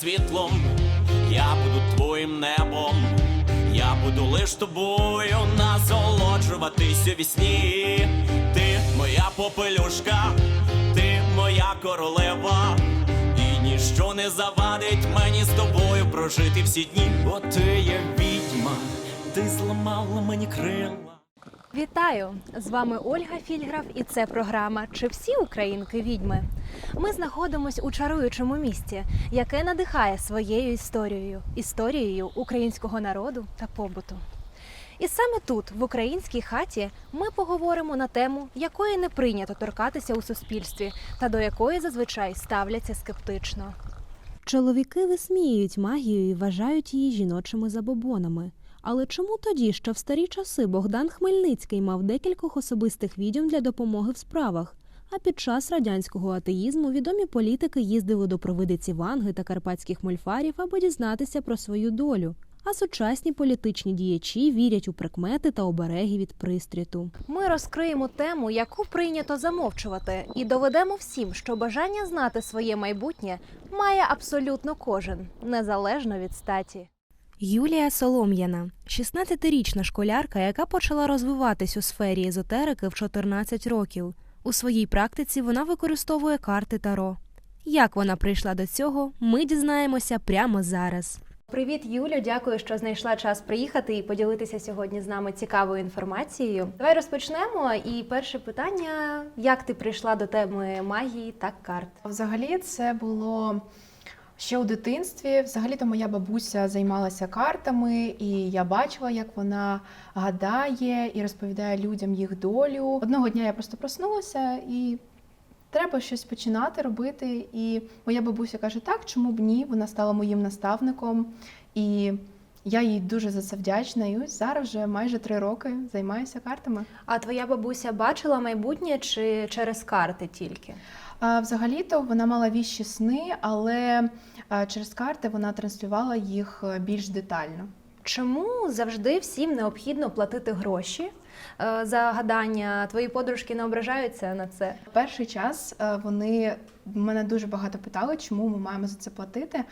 світлом, я буду твоїм небом, я буду лиш тобою насолоджуватись у вісні. Ти моя попелюшка, ти моя королева, і ніщо не завадить мені з тобою прожити всі дні. Бо ти є відьма, ти зламала мені крила. Вітаю! З вами Ольга Фільграф, і це програма Чи всі українки відьми? Ми знаходимось у чаруючому місті, яке надихає своєю історією, історією українського народу та побуту. І саме тут, в українській хаті, ми поговоримо на тему, якої не прийнято торкатися у суспільстві, та до якої зазвичай ставляться скептично. Чоловіки висміюють магію і вважають її жіночими забобонами. Але чому тоді, що в старі часи Богдан Хмельницький мав декількох особистих відьом для допомоги в справах? А під час радянського атеїзму відомі політики їздили до провидиці Ванги та карпатських мольфарів, аби дізнатися про свою долю. А сучасні політичні діячі вірять у прикмети та обереги від пристріту. Ми розкриємо тему, яку прийнято замовчувати, і доведемо всім, що бажання знати своє майбутнє має абсолютно кожен, незалежно від статі. Юлія Солом'яна, 16-річна школярка, яка почала розвиватись у сфері езотерики в 14 років. У своїй практиці вона використовує карти Таро. Як вона прийшла до цього, ми дізнаємося прямо зараз. Привіт, Юлю! Дякую, що знайшла час приїхати і поділитися сьогодні з нами цікавою інформацією. Давай розпочнемо. І перше питання: як ти прийшла до теми магії та карт? Взагалі, це було ще у дитинстві. Взагалі-то моя бабуся займалася картами, і я бачила, як вона гадає і розповідає людям їх долю. Одного дня я просто проснулася і. Треба щось починати робити. І моя бабуся каже: так, чому б ні? Вона стала моїм наставником, і я їй дуже за це вдячна. І ось зараз вже майже три роки займаюся картами. А твоя бабуся бачила майбутнє чи через карти тільки? Взагалі-то вона мала віщі сни, але через карти вона транслювала їх е, більш детально. Чому завжди всім необхідно платити гроші за гадання? Твої подружки не ображаються на це? Перший час е, вони мене дуже багато питали, чому ми маємо за це платити.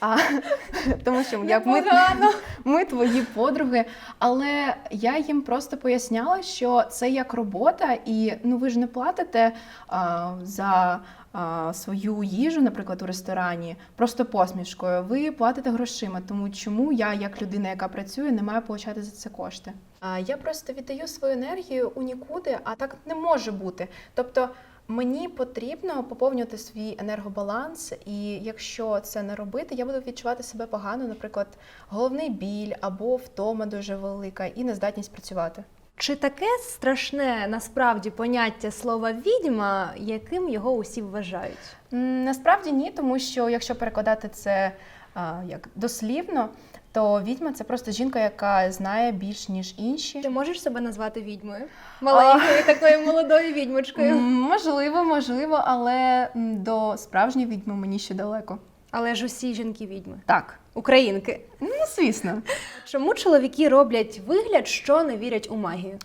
А, тому що як ми, ми твої подруги. Але я їм просто поясняла, що це як робота, і ну ви ж не платите а, за а, свою їжу, наприклад, у ресторані, просто посмішкою. Ви платите грошима. Тому чому я, як людина, яка працює, не маю отримати за це кошти? Я просто віддаю свою енергію у нікуди, а так не може бути. Тобто. Мені потрібно поповнювати свій енергобаланс, і якщо це не робити, я буду відчувати себе погано, наприклад, головний біль або втома дуже велика і нездатність працювати. Чи таке страшне насправді поняття слова відьма, яким його усі вважають? Насправді ні, тому що якщо перекладати це а, як дослівно, то відьма це просто жінка, яка знає більш ніж інші. Ти можеш себе назвати відьмою? Маленькою такою молодою відьмочкою. Можливо, можливо, але до справжньої відьми мені ще далеко. Але ж усі жінки відьми. Так, Українки. ну звісно. Чому чоловіки роблять вигляд, що не вірять у магію?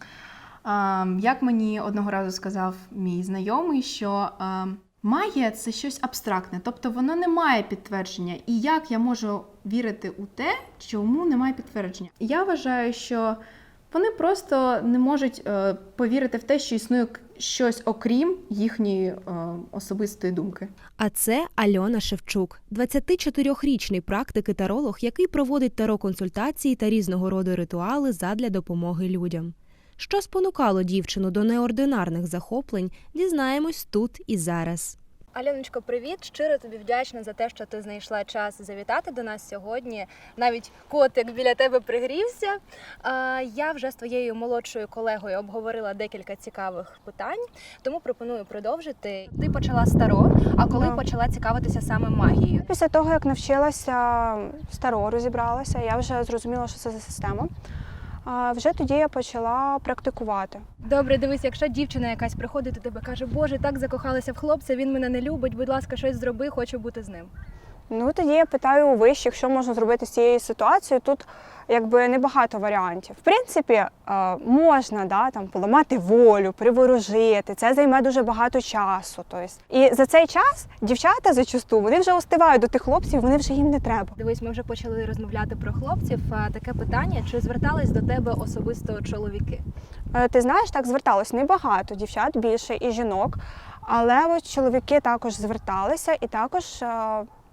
А, як мені одного разу сказав мій знайомий, що а, магія це щось абстрактне, тобто воно не має підтвердження. І як я можу вірити у те, чому немає підтвердження? Я вважаю, що вони просто не можуть е, повірити в те, що існує щось окрім їхньої е, особистої думки. А це Альона Шевчук, 24-річний практик і таролог, який проводить таро-консультації та різного роду ритуали задля допомоги людям. Що спонукало дівчину до неординарних захоплень, дізнаємось тут і зараз. Альоночко, привіт! Щиро тобі вдячна за те, що ти знайшла час завітати до нас сьогодні. Навіть котик біля тебе пригрівся. Я вже з твоєю молодшою колегою обговорила декілька цікавих питань, тому пропоную продовжити. Ти почала старо, а коли Да. почала цікавитися саме магією? Після того, як навчилася старо, розібралася, я вже зрозуміла, що це за система. А Вже тоді я почала практикувати. Добре, дивись, якщо дівчина якась приходить до тебе, каже, Боже, так закохалася в хлопця, він мене не любить. Будь ласка, щось зроби, хочу бути з ним. Ну тоді я питаю у вищих, що можна зробити з цією ситуацією. Тут якби небагато варіантів. В принципі, е, можна да, там, поламати волю, приворожити. Це займе дуже багато часу. Тобто. І за цей час дівчата зачасту вони вже остивають до тих хлопців, вони вже їм не треба. Дивись, ми вже почали розмовляти про хлопців. Таке питання: чи звертались до тебе особисто чоловіки? Е, Ти знаєш, так зверталось небагато дівчат, більше і жінок. Але от чоловіки також зверталися і також е,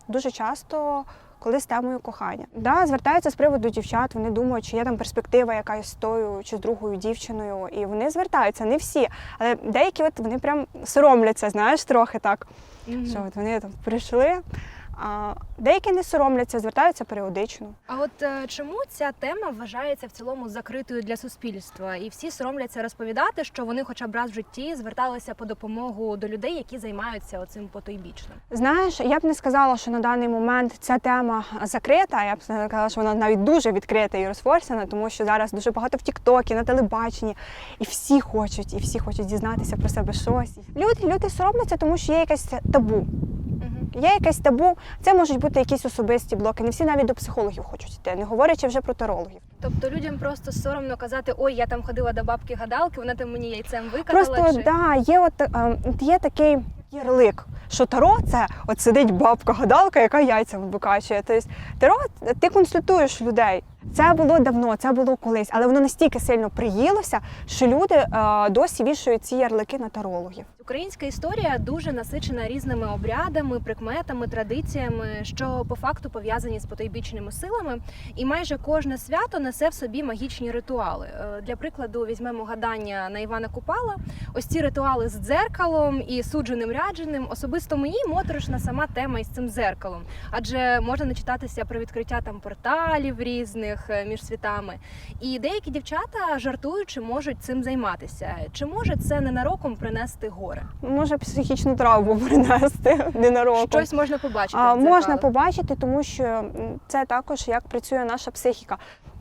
дуже часто. Коли з темою кохання, да, звертаються з приводу дівчат, вони думають, чи є там перспектива якась з тою чи з другою дівчиною, і вони звертаються, не всі, але деякі от вони прям соромляться, знаєш, трохи так. Що от вони там прийшли. А деякі не соромляться, звертаються періодично. А от е, чому ця тема вважається в цілому закритою для суспільства, і всі соромляться розповідати, що вони, хоча б раз в житті, зверталися по допомогу до людей, які займаються оцим потойбічним? Знаєш, я б не сказала, що на даний момент ця тема закрита. Я б сказала, що вона навіть дуже відкрита і розфорсена, тому що зараз дуже багато в Тіктокі, на телебаченні, і всі хочуть, і всі хочуть дізнатися про себе щось. Люди, люди соромляться, тому що є якесь табу. Є якесь табу. Це можуть бути якісь особисті блоки. Не всі навіть до психологів хочуть йти, не говорячи вже про тарологів. Тобто людям просто соромно казати, ой, я там ходила до бабки гадалки, вона там мені яйцем викатала. Просто чи... да, є от е, є такий ярлик, що таро це от сидить бабка-гадалка, яка яйця викачує. Тобто таро ти консультуєш людей. Це було давно, це було колись, але воно настільки сильно приїлося, що люди е, досі вішають ці ярлики на тарологів. Українська історія дуже насичена різними обрядами, прикметами, традиціями, що по факту пов'язані з потойбічними силами. І майже кожне свято несе в собі магічні ритуали. Е, Для прикладу, візьмемо гадання на Івана Купала. Ось ці ритуали з дзеркалом і судженим рядженим. Особисто мені моторошна сама тема із цим дзеркалом, адже можна начитатися про відкриття там порталів різних е, між світами. І деякі дівчата жартуючи можуть цим займатися. Чи може це ненароком принести горе? Може психічну травму принести ненароком. Щось можна побачити. А, можна побачити, тому що це також як працює наша психіка.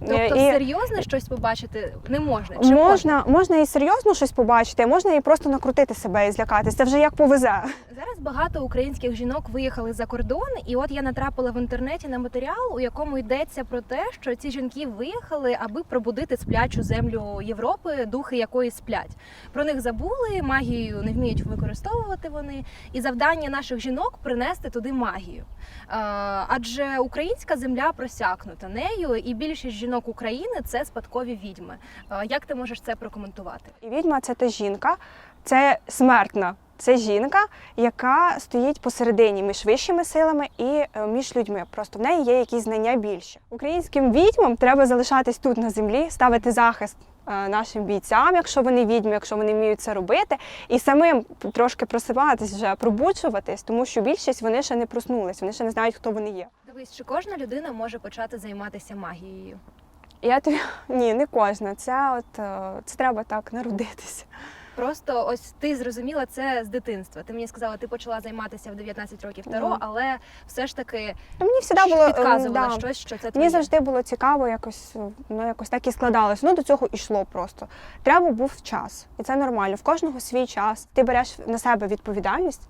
Е, Тобто і серйозне щось побачити не можна. Чи можна, можна і серйозно щось побачити, а можна і просто накрутити себе і злякатися. Це вже як повезе. Зараз багато українських жінок виїхали за кордон, і от я натрапила в інтернеті на матеріал, у якому йдеться про те, що ці жінки виїхали, аби пробудити сплячу землю Європи, духи якої сплять. Про них забули, магію не вміють використовувати вони, і завдання наших жінок принести туди магію. Адже українська земля просякнута нею, і більшість жінок України це спадкові відьми. Як ти можеш це прокоментувати? І відьма це та жінка, це смертна. Це жінка, яка стоїть посередині між вищими силами і е, між людьми. Просто в неї є якісь знання більше. Українським відьмам треба залишатись тут на землі, ставити захист е, нашим бійцям, якщо вони відьми, якщо вони вміють це робити, і самим трошки просипатись вже, пробуджуватись, тому що більшість вони ще не проснулись, вони ще не знають, хто вони є. Дивись, чи кожна людина може почати займатися магією? Я тобі ні, не кожна. Це от е, це треба так народитися. Просто ось ти зрозуміла це з дитинства. Ти мені сказала, ти почала займатися в 19 років таро, Да. але все ж таки Ну, мені було е, підказувала да. щось, що це твоє. Мені завжди було цікаво, якось ну якось так і складалось. Ну до цього йшло просто. Треба був час, і це нормально. В кожного свій час. Ти береш на себе відповідальність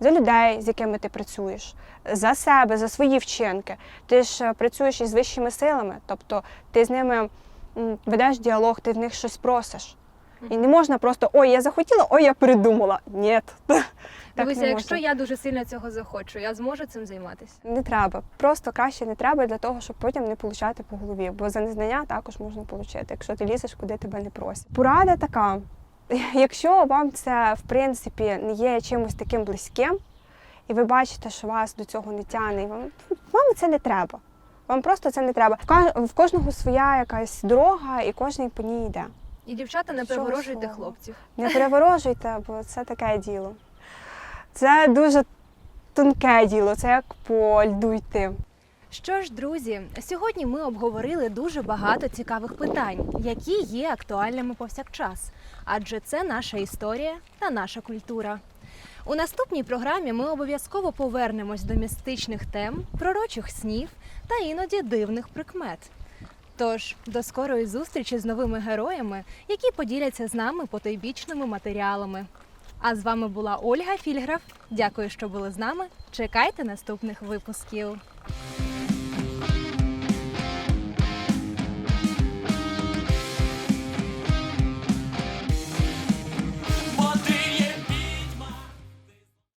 за людей, з якими ти працюєш, за себе, за свої вчинки. Ти ж е, працюєш із вищими силами, тобто ти з ними ведеш діалог, ти в них щось просиш. І не можна просто ой, я захотіла, ой, я придумала. Ні. Дивися, якщо я дуже сильно цього захочу, я зможу цим займатися. Не треба. Просто краще не треба для того, щоб потім не получати по голові. Бо за незнання також можна отримати, якщо ти лізеш, куди тебе не просять. Порада така: якщо вам це в принципі не є чимось таким близьким, і ви бачите, що вас до цього не тягне, і вам, вам це не треба. Вам просто це не треба. В кожного своя якась дорога, і кожен по ній йде. І дівчата не слова? хлопців. Не переворожуйте, бо це таке діло. Це дуже тонке діло, це як по льду йти. Що ж, друзі, сьогодні ми обговорили дуже багато цікавих питань, які є актуальними повсякчас, адже це наша історія та наша культура. У наступній програмі ми обов'язково повернемось до містичних тем, пророчих снів та іноді дивних прикмет. Тож до скорої зустрічі з новими героями, які поділяться з нами потойбічними матеріалами. А з вами була Ольга Фільграф. Дякую, що були з нами. Чекайте наступних випусків.